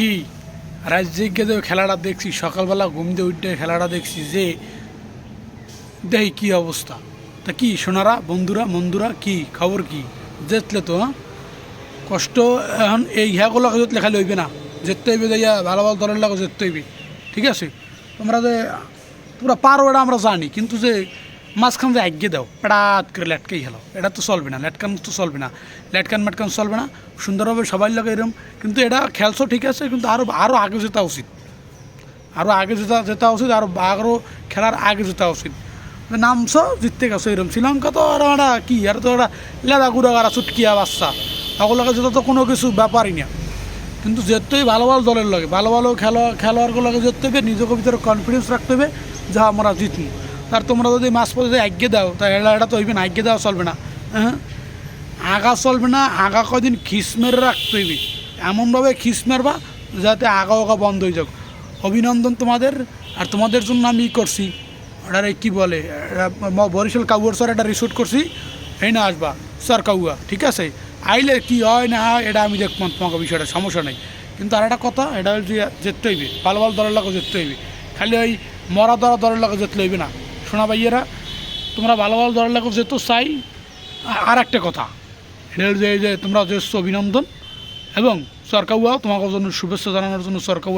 কি? রাজ্যকে যে খেলাটা দেখছি, সকালবেলা ঘুম দিয়ে উঠে খেলাটা দেখছি যে, দেই কি অবস্থা? তা কি সোনারা, বন্ধুরা বন্ধুরা কি? খবর কি? জেতলে তো হ্যাঁ? কষ্ট এখন এই ইহাগুলোকে যেতলে খালি হইবে না। যেতে হইবে যাইয়া ভালো ভালো দলের লাগে যেতে হইবে ঠিক আছে? তোমরা যে, পুরো পারো এটা আমরা জানি, কিন্তু যে মাঝখান যে আজ্ঞে দাও। পেড়াত করে লেটকেই খেলো এটা তো চলবে না লেটকান তো চলবে না। লেটকান মেটকান চলবে না। সুন্দরভাবে সবাই লাগে এরম। কিন্তু এটা খেলছো ঠিক আছে, কিন্তু আরও আরও আগে যেতে উচিত। আরও আগে যেতে যেতে উচিত আরও আরও খেলার আগে যেতে উচিত। নামছো, জিততে গেছো এরকম শ্রীলঙ্কা তো আর একটা কি? আর তো ওরা লেদা গুড়া চুটকিয়া বাচ্চা। ওগুলোকে যেটা তো কোনো কিছু ব্যাপারই না। কিন্তু যেতেই ভালো ভালো দলের লাগে। ভালো ভালো খেলো খেলোয়াড়গুলোকে যেতে হবে। নিজেকে ভিতরে কনফিডেন্স রাখতে হবে যা আমরা জিতবো। আর তোমরা যদি মাছ যদি আজ্ঞে দাও তা এটা এটা তো হইবে না, আজ্ঞে দেওয়া চলবে না। হ্যাঁ? আগা চলবে না, আগা কদিন খিস মেরে রাখতে হইবে। এমনভাবে খিস মারবা যাতে আগা আগা বন্ধ হয়ে যাক। অভিনন্দন তোমাদের, আর তোমাদের জন্য আমি করছি। ওটার কী বলে বরিশাল কাউয়ার স্যার এটা রিসুট করছি। এই না আসবা, স্যার কাউয়া, ঠিক আছে? আইলে কি হয় না হয়, এটা আমি দেখব, তোমাকে বিষয়টা, সমস্যা নেই। কিন্তু আর একটা কথা, এটা হচ্ছে যেতে হইবে ভালো ভালো দলের লাগে যেতে হইবে। খালি ওই মরা দরা দলের লাগে যেতে হইবে না। শোনা ভাইয়েরা তোমরা ভালো ভালো দলের লাগে যেত চাই। আর একটা কথা, এটা এই যে তোমরা যে অভিনন্দন এবং সরকারও তোমাকে জন্য শুভেচ্ছা জানানোর জন্য সরকার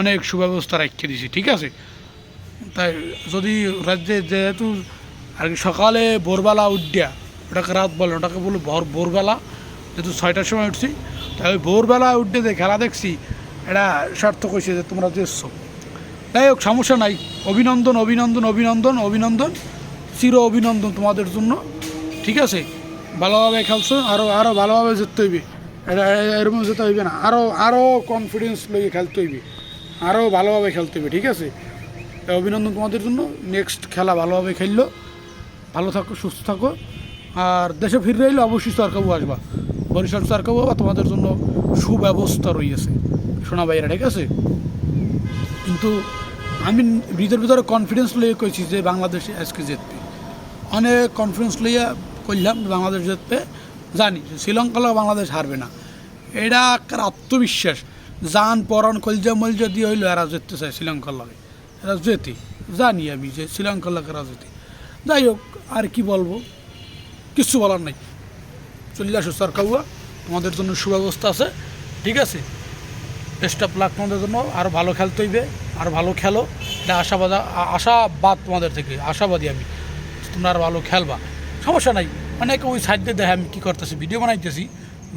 অনেক সুব্যবস্থা রেখে দিছি ঠিক আছে? তাই যদি রাজ্যে যেহেতু আর কি সকালে ভোরবেলা উঠিয়া, ওটাকে রাত বলে, ওটাকে বলে ভোর ভোরবেলা, যেহেতু ছয়টার সময় উঠছি, তাই ওই ভোরবেলা উঠে যে খেলা দেখছি, এটা সার্থক হয়েছে যে তোমরা যে এসছো যাই হোক, সমস্যা নাই। অভিনন্দন অভিনন্দন অভিনন্দন অভিনন্দন। চির অভিনন্দন তোমাদের জন্য। ঠিক আছে? ভালোভাবে খেলছো আরও আরও ভালোভাবে যেতে হইবে। এরকম যেতে হইবে না। আরও আরও কনফিডেন্স লইয়ে খেলতে হইবে। আরও ভালোভাবে খেলতে হইবে, ঠিক আছে? অভিনন্দন তোমাদের জন্য। নেক্সট খেলা ভালোভাবে খেললো। ভালো থাকো, সুস্থ থাকো। আর দেশে ফিরে এলে অবশ্যই সরকারও আসবা। বরিশাল সরকারও তোমাদের জন্য সুব্যবস্থা রয়েছে শোনা ভাইয়েরা, ঠিক আছে? কিন্তু আমি ভিতর ভিতরে কনফিডেন্স লইয়ে কইছি যে বাংলাদেশ আজকে জিতবে অনেক কনফিডেন্স লইয়া করলাম বাংলাদেশ জিতবে জানি শ্রীলঙ্কালেও বাংলাদেশ হারবে না। এটা একটা আত্মবিশ্বাস জান পরন কলজা মলজা দিয়ে হইল এরা জিততে চায় শ্রীলঙ্কার লাগে। এরা জেতে, জানি আমি যে শ্রীলঙ্কার লাগে এরা জেতে। যাই হোক, আর কি বলব? কিচ্ছু বলার নাই। চলে আসো, সরকারুয়া। তোমাদের জন্য সুব্যবস্থা আছে। ঠিক আছে? বেস্ট অফ লাক তোমাদের জন্য। আরও ভালো খেলতে হইবে আরও ভালো খেলো। এটা আশাবাদ আশাবাদ তোমাদের থেকে, আশাবাদী আমি। তোমরা আরও ভালো খেলবা। সমস্যা নাই। অনেকে ওই সাইড দিয়ে দেখে আমি কী করতেছি ভিডিও বানাইতেছি।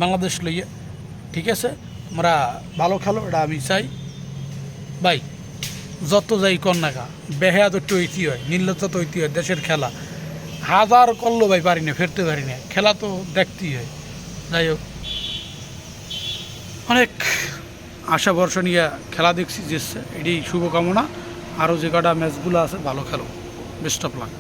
বাংলাদেশ লইয়ে। ঠিক আছে? তোমরা ভালো খেলো, এটা আমি চাই। বাই যত যাই কন্যাকা বেহায়া তো টইতি হয় তো ঐতি হয়, দেশের খেলা। হাজার করল ভাই, পারি না, ফেরতে পারি না। খেলা তো দেখতেই হয়। যাই হোক। অনেক আশা ভরসা নিয়ে খেলা দেখছি জিতছে। এটি শুভকামনা। আরও যে কটা ম্যাচগুলো আছে, ভালো খেলো। Best of luck